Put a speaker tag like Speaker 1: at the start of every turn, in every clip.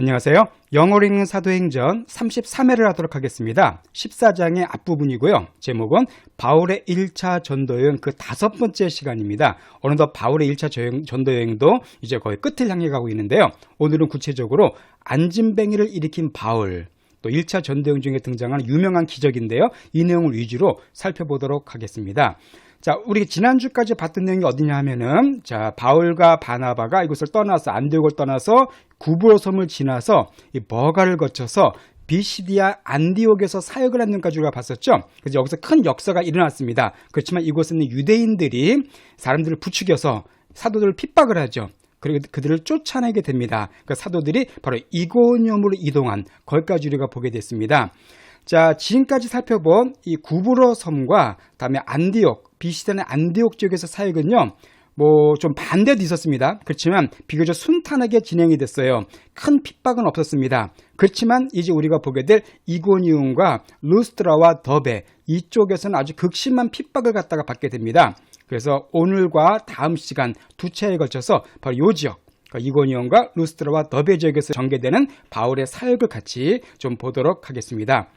Speaker 1: 안녕하세요. 영어로 읽는 사도행전 33회를 하도록 하겠습니다. 14장의 앞부분이고요. 제목은 바울의 1차 전도여행 그 다섯 번째 시간입니다. 어느덧 바울의 1차 전도여행도 이제 거의 끝을 향해 가고 있는데요. 오늘은 구체적으로 안진뱅이를 일으킨 바울, 또 1차 전도여행 중에 등장하는 유명한 기적인데요. 이 내용을 위주로 살펴보도록 하겠습니다. 자, 우리 지난주까지 봤던 내용이 어디냐 하면은, 자, 바울과 바나바가 이곳을 떠나서, 안디옥을 떠나서 구브로 섬을 지나서 이 버가를 거쳐서 비시디아 안디옥에서 사역을 하는 까지 우리가 봤었죠. 그래서 여기서 큰 역사가 일어났습니다. 그렇지만 이곳에는 유대인들이 사람들을 부추겨서 사도들을 핍박을 하죠. 그리고 그들을 쫓아내게 됩니다. 그 사도들이 바로 이고니움으로 이동한 거기까지 우리가 보게 됐습니다. 자, 지금까지 살펴본 이 구브로 섬과 다음에 안디옥, 비시단의 안디옥 지역에서 사역은요. 뭐 좀 반대도 있었습니다. 그렇지만 비교적 순탄하게 진행이 됐어요. 큰 핍박은 없었습니다. 그렇지만 이제 우리가 보게 될 이고니움과 루스트라와 더베 이쪽에서는 아주 극심한 핍박을 갖다가 받게 됩니다. 그래서 오늘과 다음 시간 두 차에 걸쳐서 바로 이 지역 그러니까 이고니온과 루스트라와 더베 지역에서 전개되는 바울의 사역을 같이 좀 보도록 하겠습니다.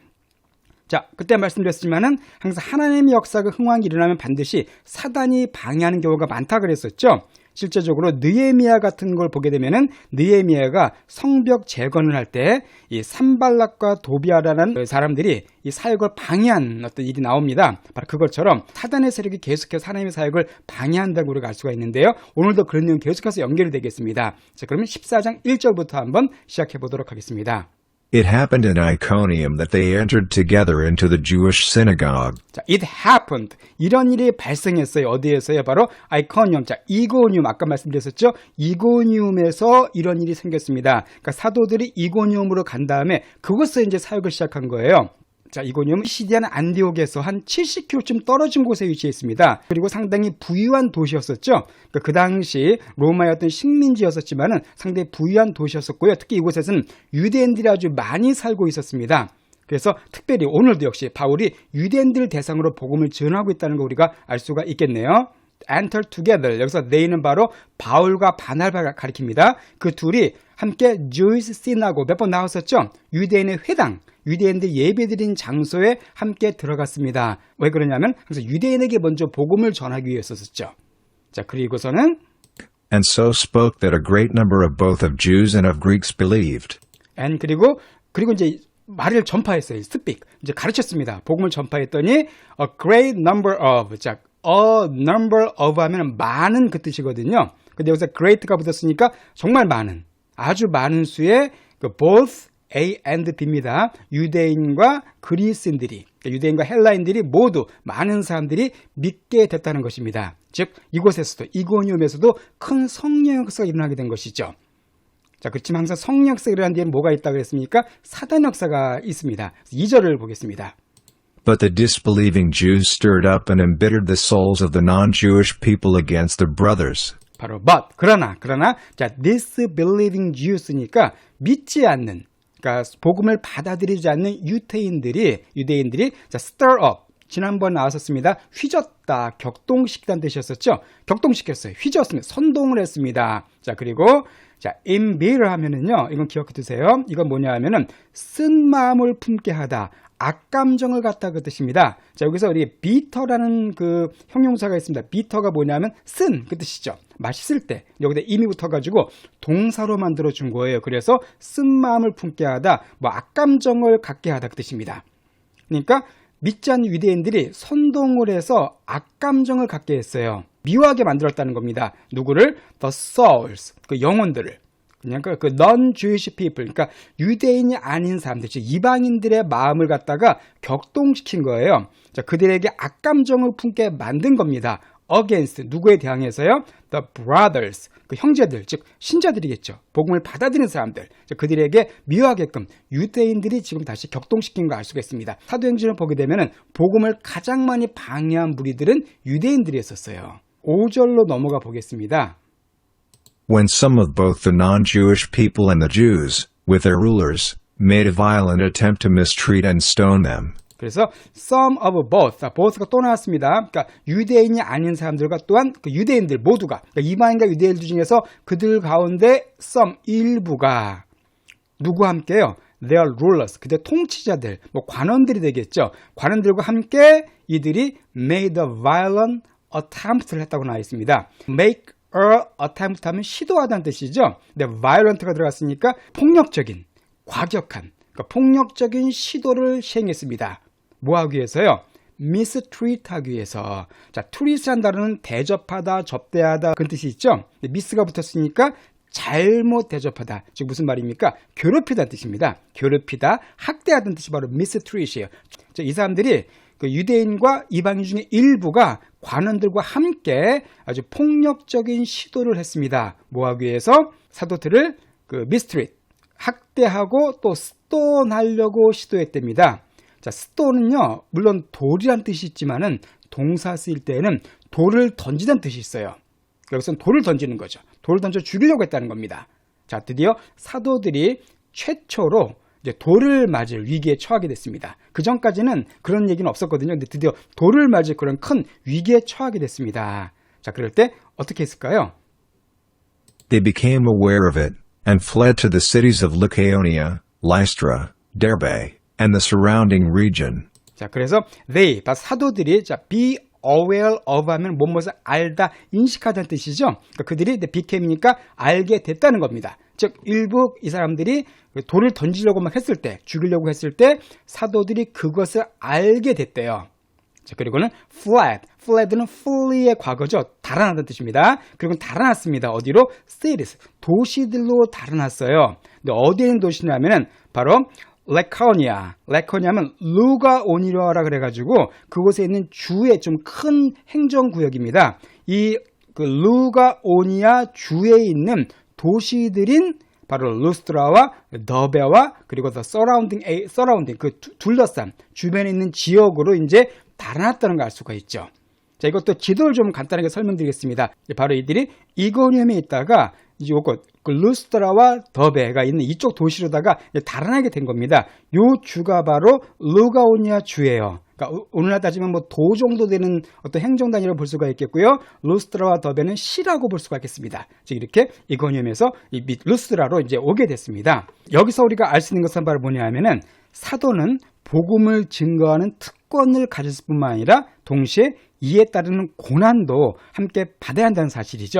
Speaker 1: 자, 그때 말씀드렸지만은 항상 하나님의 역사가 흥왕이 일어나면 반드시 사단이 방해하는 경우가 많다 그랬었죠. 실제적으로 느에미아 같은 걸 보게 되면은 느에미아가 성벽 재건을 할 때 이 산발락과 도비아라는 사람들이 이 사역을 방해한 어떤 일이 나옵니다. 바로 그것처럼 사단의 세력이 계속해서 하나님의 사역을 방해한다고 우리가 알 수가 있는데요. 오늘도 그런 내용 계속해서 연결이 되겠습니다. 자, 그러면 14장 1절부터 한번 시작해 보도록 하겠습니다.
Speaker 2: It happened in Iconium that they entered together into the Jewish synagogue.
Speaker 1: 자, it happened. 이런 일이 발생했어요. 어디에서요? 바로 아이코니움. 자, 이고니움. 아까 말씀드렸었죠? 이고니움에서 이런 일이 생겼습니다. 그러니까 사도들이 이고니움으로 간 다음에 그곳에서 이제 사역을 시작한 거예요. 자, 이고니움은 시디안 안디옥에서 한 70km쯤 떨어진 곳에 위치해 있습니다. 그리고 상당히 부유한 도시였었죠. 그러니까 그 당시 로마의 어떤 식민지였었지만은 상당히 부유한 도시였었고요. 특히 이곳에서는 유대인들이 아주 많이 살고 있었습니다. 그래서 특별히 오늘도 역시 바울이 유대인들 대상으로 복음을 전하고 있다는 거 우리가 알 수가 있겠네요. enter together. 여기서 they는 바로 바울과 바날바가 가리킵니다. 그 둘이 함께 Jewish synagogue 몇 번 나왔었죠? 유대인의 회당. 유대인들 예배드린 장소에 함께 들어갔습니다. 왜 그러냐면 항상 유대인에게 먼저 복음을 전하기 위해서였었죠. 자, 그리고서는
Speaker 2: And so spoke that a great number of both of Jews and of Greeks believed.
Speaker 1: and 그리고 그리고 이제 말을 전파했어요. speak. 이제 가르쳤습니다. 복음을 전파했더니 a great number of 자, a number of 하면 많은 그 뜻이거든요. 근데 여기서 great가 붙었으니까 정말 많은 아주 많은 수의 그 both A and B입니다. 유대인과 그리스인들이, 그러니까 유대인과 헬라인들이 모두 많은 사람들이 믿게 됐다는 것입니다. 즉 이곳에서도 이고니움에서도 큰 성령 역사가 일어나게 된 것이죠. 자, 그렇지만 항상 성령 역사가 일어난 뒤에는 뭐가 있다고 했습니까? 사단 역사가 있습니다. 2절을 보겠습니다.
Speaker 2: But the disbelieving Jews stirred up and embittered the souls of the non-Jewish people against their brothers.
Speaker 1: 바로 but 그러나 그러나 자 disbelieving Jews니까 믿지 않는 그러니까 복음을 받아들이지 않는 유태인들이 유대인들이 자 stir up 지난번 나왔었습니다. 휘젓다, 격동시키다는 뜻이었었죠. 격동시켰어요. 휘젓습니다. 선동을 했습니다. 자 그리고 자 imbitter 하면은요 이건 기억해 두세요. 이건 뭐냐 하면은 쓴 마음을 품게 하다. 악감정을 갖다 그 뜻입니다. 자, 여기서 우리 비터라는 그 형용사가 있습니다. 비터가 뭐냐면 쓴 그 뜻이죠. 맛있을 때 여기다 이미 붙어가지고 동사로 만들어 준 거예요. 그래서 쓴 마음을 품게 하다, 뭐 악감정을 갖게 하다 그 뜻입니다. 그러니까 않는 유대인들이 선동을 해서 악감정을 갖게 했어요. 미워하게 만들었다는 겁니다. 누구를? The souls, 그 영혼들을. 그러니까 그 non-Jewish people, 그러니까 유대인이 아닌 사람들, 즉 이방인들의 마음을 갖다가 격동시킨 거예요. 자, 그들에게 악감정을 품게 만든 겁니다. against 누구에 대항해서요? The brothers, 그 형제들, 즉 신자들이겠죠. 복음을 받아들이는 사람들, 즉 그들에게 미워하게끔 유대인들이 지금 다시 격동시킨 걸알 수가 있습니다. 사도행전을 보게 되면은 복음을 가장 많이 방해한 무리들은 유대인들이었었어요. 5절로 넘어가 보겠습니다.
Speaker 2: When some of both the non-Jewish people and the Jews, with their rulers, made a violent attempt to mistreat and stone them.
Speaker 1: 그래서 some of both, 자, both가 또 나왔습니다. 그러니까 유대인이 아닌 사람들과 또한 그 유대인들 모두가 그러니까 이방인과 유대인들 중에서 그들 가운데 some 일부가 누구와 함께요? Their rulers, 그들 통치자들, 뭐 관원들이 되겠죠. 관원들과 함께 이들이 made a violent attempt를 했다고 나와 있습니다. make a attempt 하면 시도하다는 뜻이죠. 근데 violent가 들어갔으니까 폭력적인, 과격한, 그러니까 폭력적인 시도를 시행했습니다. 뭐 하기 위해서요? mistreat 하기 위해서. 자, treat이라는 단어는 대접하다, 접대하다 그런 뜻이 있죠. miss가 붙었으니까 잘못 대접하다. 즉 무슨 말입니까? 괴롭히다는 뜻입니다. 괴롭히다, 학대하다는 뜻이 바로 mistreat이에요. 자, 이 사람들이 그 유대인과 이방인 중에 일부가 관원들과 함께 아주 폭력적인 시도를 했습니다. 뭐 하기 위해서 사도들을 그 mistreat 학대하고 또 스톤하려고 시도했답니다. 자, 스톤은요, 물론 돌이란 뜻이 있지만은 동사 쓰일 때에는 돌을 던지다는 뜻이 있어요. 여기서는 돌을 던지는 거죠. 돌을 던져 죽이려고 했다는 겁니다. 자, 드디어 사도들이 최초로 이제 돌을 맞을 위기에 처하게 됐습니다. 그 전까지는 그런 얘기는 없었거든요. 근데 드디어 돌을 맞을 그런 큰 위기에 처하게 됐습니다. 자, 그럴 때 어떻게 했을까요?
Speaker 2: They became aware of it, and fled to the cities of Lycaonia, Lystra, Derbe, and the surrounding region.
Speaker 1: 자, 그래서 they, 바 사도들이 자, be aware of 하면 무엇을 알다, 인식하다는 뜻이죠. 그러니까 그들이 이제 became이니까 알게 됐다는 겁니다. 즉 일부 이 사람들이 돌을 던지려고 막 했을 때, 죽이려고 했을 때 사도들이 그것을 알게 됐대요. 자, 그리고는 fled. fled는 flee의 과거죠. 달아나다는 뜻입니다. 그리고 달아났습니다. 어디로? cities. 도시들로 달아났어요. 근데 어디에 있는 도시냐면은 바로 레카오니아. 레카오니아면 루가오니라라 그래가지고 그곳에 있는 주의 좀 큰 행정구역입니다. 이 그 루가오니아 주에 있는 도시들인 바로 루스트라와 더베와 그리고 더 서라운딩 서라운딩 그 두- 둘러싼 주변에 있는 지역으로 이제 달아났다는 걸 알 수가 있죠. 자, 이것도 지도를 좀 간단하게 설명드리겠습니다. 바로 이들이 이고니움에 있다가 이제 요거 그 루스트라와 더베가 있는 이쪽 도시로다가 달아나게 된 겁니다. 요 주가 바로 루가오니아 주예요. 그러니까 오- 오늘날 따지면 뭐 도 정도 되는 어떤 행정 단위로 볼 수가 있겠고요. 루스트라와 더베는 시라고 볼 수가 있겠습니다. 즉 이렇게 이고니움에서 이밑 루스트라로 이제 오게 됐습니다. 여기서 우리가 알 수 있는 것은 바로 뭐냐 하면은 사도는 복음을 증거하는 특권을 가졌을 뿐만 아니라 동시에 이에 따르는 고난도 함께 받아야 한다는 사실이죠.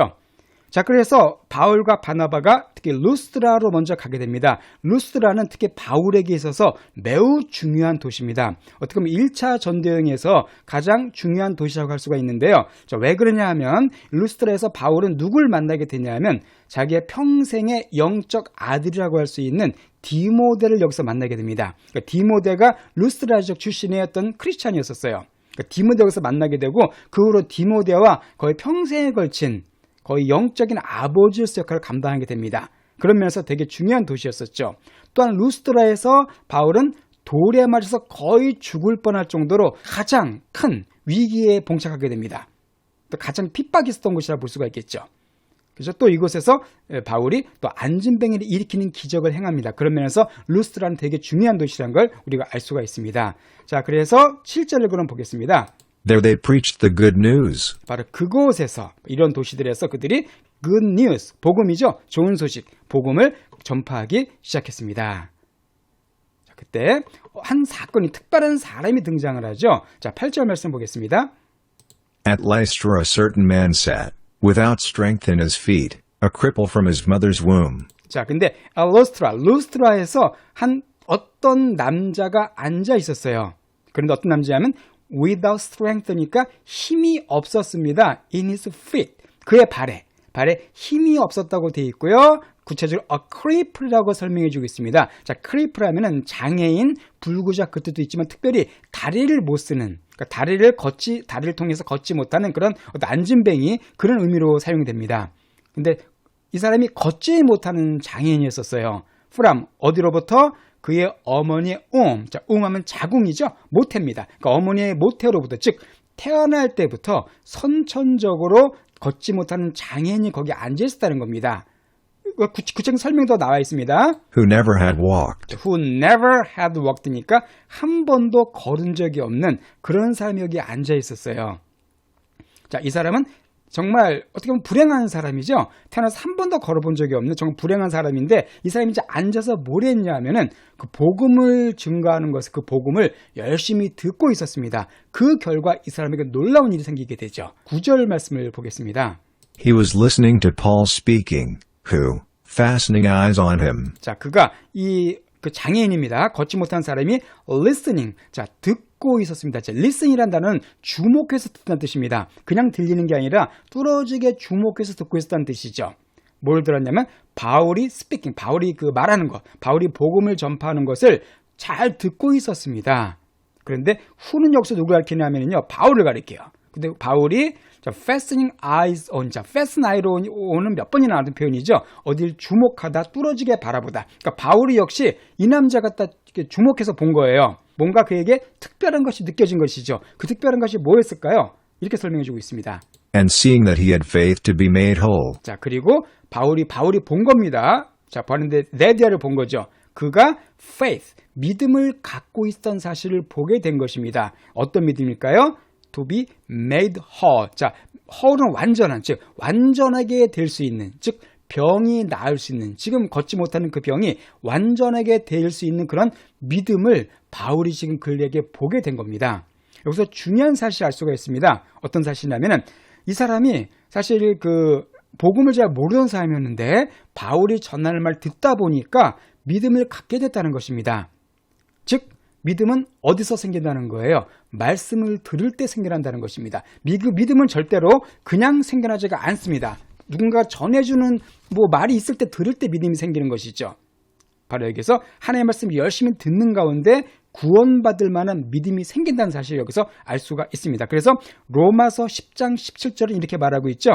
Speaker 1: 자, 그래서 바울과 바나바가 특히 루스트라로 먼저 가게 됩니다. 루스트라는 특히 바울에게 있어서 매우 중요한 도시입니다. 어떻게 보면 1차 전도여행에서 가장 중요한 도시라고 할 수가 있는데요. 자, 왜 그러냐 하면 루스트라에서 바울은 누굴 만나게 되냐 하면 자기의 평생의 영적 아들이라고 할 수 있는 디모데를 여기서 만나게 됩니다. 그러니까 디모데가 루스트라족 출신의 어떤 크리스찬이었었어요. 그러니까 디모데 여기서 만나게 되고 그 후로 디모데와 거의 평생에 걸친 거의 영적인 아버지로서 역할을 감당하게 됩니다. 그런 면에서 되게 중요한 도시였었죠. 또한 루스트라에서 바울은 돌에 맞아서 거의 죽을 뻔할 정도로 가장 큰 위기에 봉착하게 됩니다. 또 가장 핍박이 있었던 곳이라 볼 수가 있겠죠. 그래서 또 이곳에서 바울이 또 안진뱅이를 일으키는 기적을 행합니다. 그런 면에서 루스트라는 되게 중요한 도시라는 걸 우리가 알 수가 있습니다. 자, 그래서 7절을 그럼 보겠습니다.
Speaker 2: There they preached the good news.
Speaker 1: 바로 그곳에서 이런 도시들에서 그들이 good news, 복음이죠. 좋은 소식, 복음을 전파하기 시작했습니다. 자, 그때 한 사건이 특별한 사람이 등장을 하죠. 자, 8절 말씀 보겠습니다.
Speaker 2: At Lystra a certain man sat, without strength in his feet, a cripple from his mother's womb.
Speaker 1: 자, 근데 아, 루스트라, 루스트라에서 한 어떤 남자가 앉아 있었어요. 그런데 어떤 남자냐면 without strength니까 힘이 없었습니다. in his feet. 그의 발에 발에 힘이 없었다고 되어 있고요. 구체적으로 a cripple라고 설명해 주고 있습니다. 자, cripple하면은 장애인, 불구자 그 뜻도 있지만 특별히 다리를 못 쓰는 그러니까 다리를 걷지 다리를 통해서 걷지 못하는 그런 어떤 안진뱅이 그런 의미로 사용이 됩니다. 근데 이 사람이 걷지 못하는 장애인이었었어요. 프람 어디로부터 그의 어머니의 움, 자, 움하면 자궁이죠. 모태입니다. 그러니까 어머니의 모태로부터 즉 태어날 때부터 선천적으로 걷지 못하는 장애인이 거기 앉아 있었다는 겁니다. 구- 구체적인 설명도 나와 있습니다.
Speaker 2: who never had walked.
Speaker 1: Who never had walked니까 한 번도 걸은 적이 없는 그런 사람이 여기 앉아 있었어요. 자, 이 사람은 정말 어떻게 보면 불행한 사람이죠. 태어나서 한 번도 걸어본 적이 없는 정말 불행한 사람인데 이 사람이 이제 앉아서 뭘 했냐 하면은 그 복음을 증거하는 것을 그 복음을 열심히 듣고 있었습니다. 그 결과 이 사람에게 놀라운 일이 생기게 되죠. 구절 말씀을 보겠습니다.
Speaker 2: He was listening to Paul speaking, who, fastening eyes on him,
Speaker 1: 자, 그가 이 그 장애인입니다. 걷지 못한 사람이 listening. 자, 듣고 있었습니다. 자, listen이란 단어는 주목해서 듣다는 뜻입니다. 그냥 들리는 게 아니라 뚫어지게 주목해서 듣고 있었다는 뜻이죠. 뭘 들었냐면 바울이 speaking, 바울이 그 말하는 것, 바울이 복음을 전파하는 것을 잘 듣고 있었습니다. 그런데 후는 여기서 누구 가리키냐면요, 바울을 가리켜요. 근데 바울이 자, fastening eyes on, 자, fasten eye로 오는 몇 번이나 나오는 표현이죠. 어딜 주목하다, 뚫어지게 바라보다. 그러니까 바울이 역시 이 남자가 딱 주목해서 본 거예요. 뭔가 그에게 특별한 것이 느껴진 것이죠. 그 특별한 것이 뭐였을까요? 이렇게 설명해 주고 있습니다.
Speaker 2: and seeing that he had faith to be made whole.
Speaker 1: 자, 그리고 바울이 바울이 본 겁니다. 자, 보는데 레디아를 본 거죠. 그가 faith, 믿음을 갖고 있던 사실을 보게 된 것입니다. 어떤 믿음일까요? To be made whole. 자, whole은 완전한, 즉 완전하게 될 수 있는, 즉 병이 나을 수 있는, 지금 걷지 못하는 그 병이 완전하게 될 수 있는 그런 믿음을 바울이 지금 그에게 보게 된 겁니다. 여기서 중요한 사실을 알 수가 있습니다. 어떤 사실이냐면은 이 사람이 사실 그 복음을 잘 모르던 사람이었는데 바울이 전하는 말 듣다 보니까 믿음을 갖게 됐다는 것입니다. 즉 믿음은 어디서 생긴다는 거예요? 말씀을 들을 때 생겨난다는 것입니다. 그 믿음은 절대로 그냥 생겨나지가 않습니다. 누군가 전해주는 뭐 말이 있을 때 들을 때 믿음이 생기는 것이죠. 바로 여기서 하나님의 말씀을 열심히 듣는 가운데 구원받을 만한 믿음이 생긴다는 사실을 여기서 알 수가 있습니다. 그래서 로마서 10장 17절은 이렇게 말하고 있죠.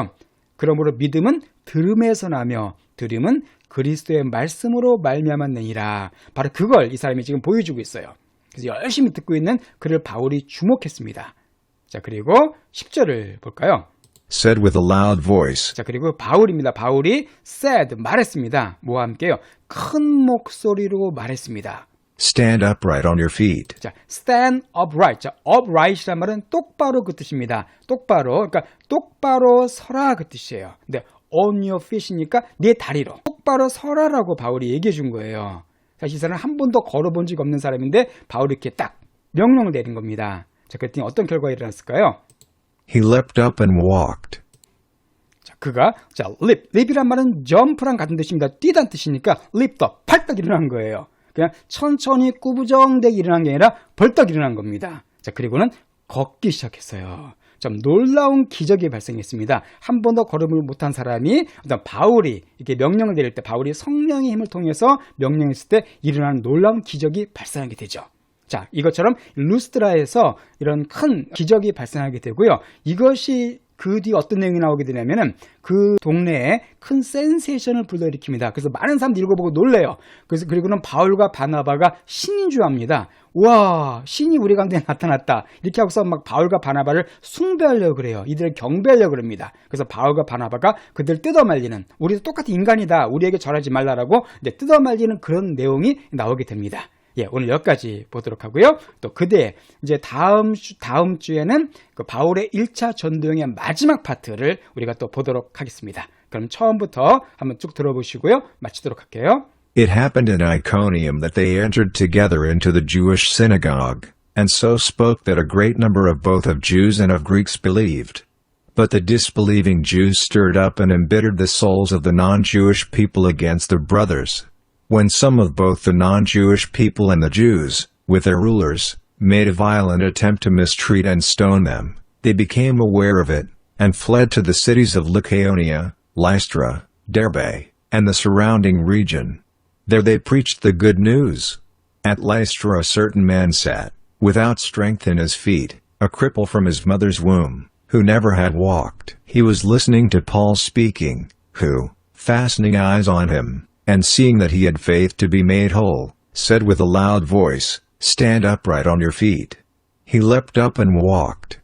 Speaker 1: 그러므로 믿음은 들음에서 나며 들음은 그리스도의 말씀으로 말미암았느니라. 바로 그걸 이 사람이 지금 보여주고 있어요. 그래서 열심히 듣고 있는 그를 바울이 주목했습니다. 자, 그리고 10절을 볼까요?
Speaker 2: Said with a loud voice,
Speaker 1: 자, 그리고 바울입니다. 바울이 said, 말했습니다. 뭐와 함께요? 큰 목소리로 말했습니다.
Speaker 2: Stand upright on your feet.
Speaker 1: 자, stand upright. 자, upright이란 말은 똑바로 그 뜻입니다. 똑바로. 그러니까 똑바로 서라 그 뜻이에요. 근데 on your feet이니까 네 다리로. 똑바로 서라라고 바울이 얘기해 준 거예요. 사실 이 사람은 한 번도 걸어본 적 없는 사람인데 바울이 이렇게 딱 명령을 내린 겁니다. 자, 그랬더니 어떤 결과가 일어났을까요?
Speaker 2: He leapt up and walked.
Speaker 1: 자, 그가 자, leap. leap이란 말은 점프랑 같은 뜻입니다. 뛰다는 뜻이니까 leaped up. 팔딱 일어난 거예요. 그냥 천천히 꾸부정되게 일어난 게 아니라 벌떡 일어난 겁니다. 자, 그리고는 걷기 시작했어요. 좀 놀라운 기적이 발생했습니다. 한 번도 걸음을 못한 사람이 어떤 바울이 이렇게 명령을 내릴 때 바울이 성령의 힘을 통해서 명령했을 때 일어나는 놀라운 기적이 발생하게 되죠. 자, 이것처럼 루스트라에서 이런 큰 기적이 발생하게 되고요. 이것이 그 뒤에 어떤 내용이 나오게 되냐면은 그 동네에 큰 센세이션을 불러일으킵니다. 그래서 많은 사람들이 읽어보고 놀래요. 그래서 그리고는 바울과 바나바가 신인 줄 압니다. 와 신이 우리 가운데 나타났다. 이렇게 하고서 막 바울과 바나바를 숭배하려고 그래요. 이들을 경배하려고 그럽니다. 그래서 바울과 바나바가 그들 뜯어말리는 우리도 똑같은 인간이다. 우리에게 절하지 말라라고 이제 뜯어말리는 그런 내용이 나오게 됩니다. 예, 오늘 여기까지 보도록 하고요. 또 그대 이제 다음 주, 다음 주에는 그 바울의 1차 전도행의 마지막 파트를 우리가 또 보도록 하겠습니다. 그럼 처음부터 한번 쭉 들어보시고요. 마치도록 할게요.
Speaker 2: It happened in Iconium that they entered together into the Jewish synagogue, and so spoke that a great number of both of Jews and of Greeks believed. But the disbelieving Jews stirred up and embittered the souls of the non-Jewish people against their brothers. when some of both the non-Jewish people and the Jews, with their rulers, made a violent attempt to mistreat and stone them, they became aware of it, and fled to the cities of Lycaonia, Lystra, Derbe, and the surrounding region. There they preached the good news. At Lystra a certain man sat, without strength in his feet, a cripple from his mother's womb, who never had walked. He was listening to Paul speaking, who, fastening eyes on him, and seeing that he had faith to be made whole, said with a loud voice, Stand upright on your feet. He leapt up and walked.